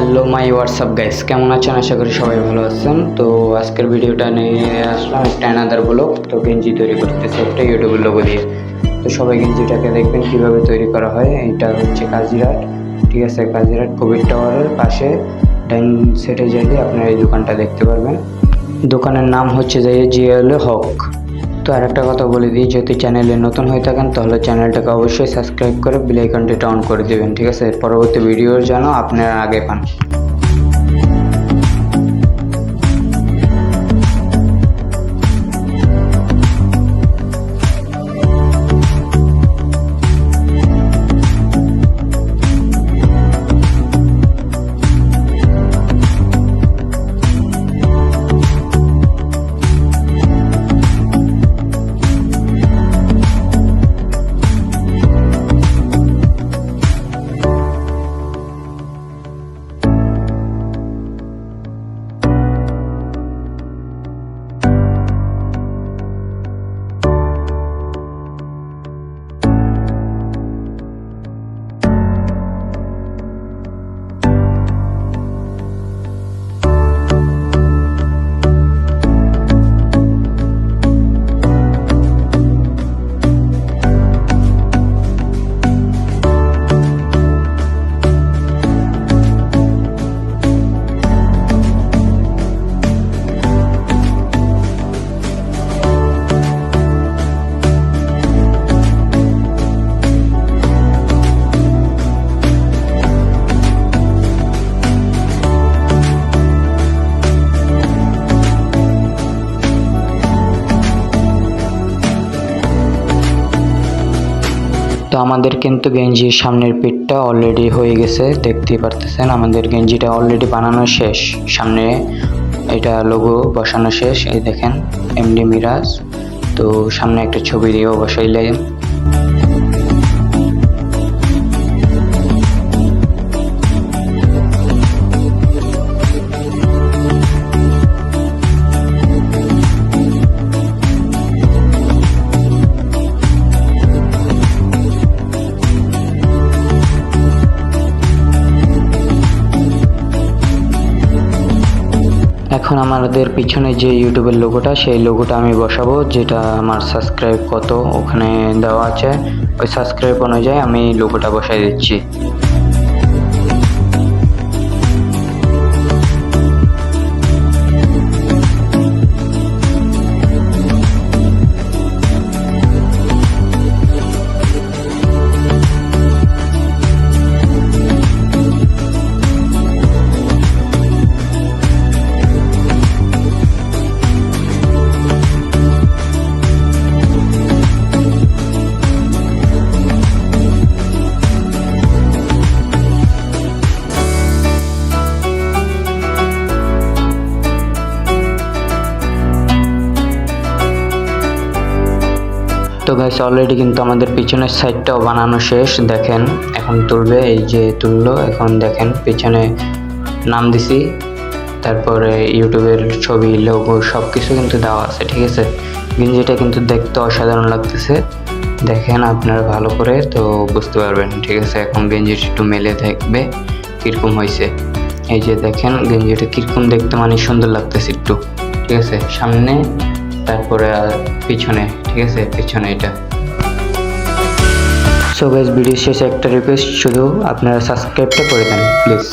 Hello my WhatsApp guys, কেমন আছেন? আশা করি সবাই ভালো আছেন। তো আজকের ভিডিওটা নিয়ে আসলাম একটা অ্যানাদার ব্লগ তো গেঞ্জি তৈরি করতেছে একটা ইউটিউবের লোগো দিয়ে। তো সবাই গেঞ্জিটাকে দেখবেন, কীভাবে তৈরি করা হয়। এটা হচ্ছে কাজিরাট, ঠিক আছে? কাজিরাট কোভিড টাওয়ারের পাশে। ডাইন সেটে যাইলে আপনারা এই দোকানটা দেখতে পারবেন। দোকানের নাম হচ্ছে যে জিএল হক। তো আর একটা কথা বলে দিই, যদি চ্যানেলে নতুন হয়ে থাকেন, তাহলে চ্যানেলটাকে অবশ্যই সাবস্ক্রাইব করে বেল আইকনটিটা অন করে দেবেন, ঠিক আছে? পরবর্তী ভিডিওর জন্য আপনারা আগে পান। তো আমাদের কিন্তু গেঞ্জির সামনের পিঠটা অলরেডি হয়ে গেছে, দেখতেই পারতেছেন। আমাদের গেঞ্জিটা অলরেডি বানানো শেষ। সামনে এটা লোগো বসানো শেষ। এই দেখেন এমডি মিরাজ তো সামনে একটা ছবি দিয়েও বসাইলাম এখন আমাদের পিছনে যে ইউটিউবের লোগোটা, সেই লোগোটা আমি বসাবো, যেটা আমার সাবস্ক্রাইব কত ওখানে দেওয়া আছে। ওই সাবস্ক্রাইব অনুযায়ী আমি লোগোটা বসাই দিচ্ছি। তো গাইস অলরেডি কিন্তু আমাদের পিছনের সাইডটাও বানানো শেষ। দেখেন, এখন তুলবে, এই যে তুললো, এখন দেখেন পিছনে নাম দিছি। তারপরে ইউটিউবের ছবি লোগো সব কিছু কিন্তু দেওয়া আছে, ঠিক আছে? গেঞ্জিটা কিন্তু দেখতে অসাধারণ লাগতেছে। দেখেন আপনারা ভালো করে, তো বুঝতে পারবেন, ঠিক আছে? এখন গেঞ্জিটা একটু মেলে দেখবে, কীরকম হয়েছে। এই যে দেখেন, গেঞ্জিটা কীরকম দেখতে মানে সুন্দর লাগতেছে একটু, ঠিক আছে? সামনে তারপরে পিছনে, ঠিক আছে? পিছনে এটা। সো গাইজ ভিডিও শেষে একটা রিকোয়েস্ট শুধু আপনারা সাবস্ক্রাইবটা করে দেন প্লিজ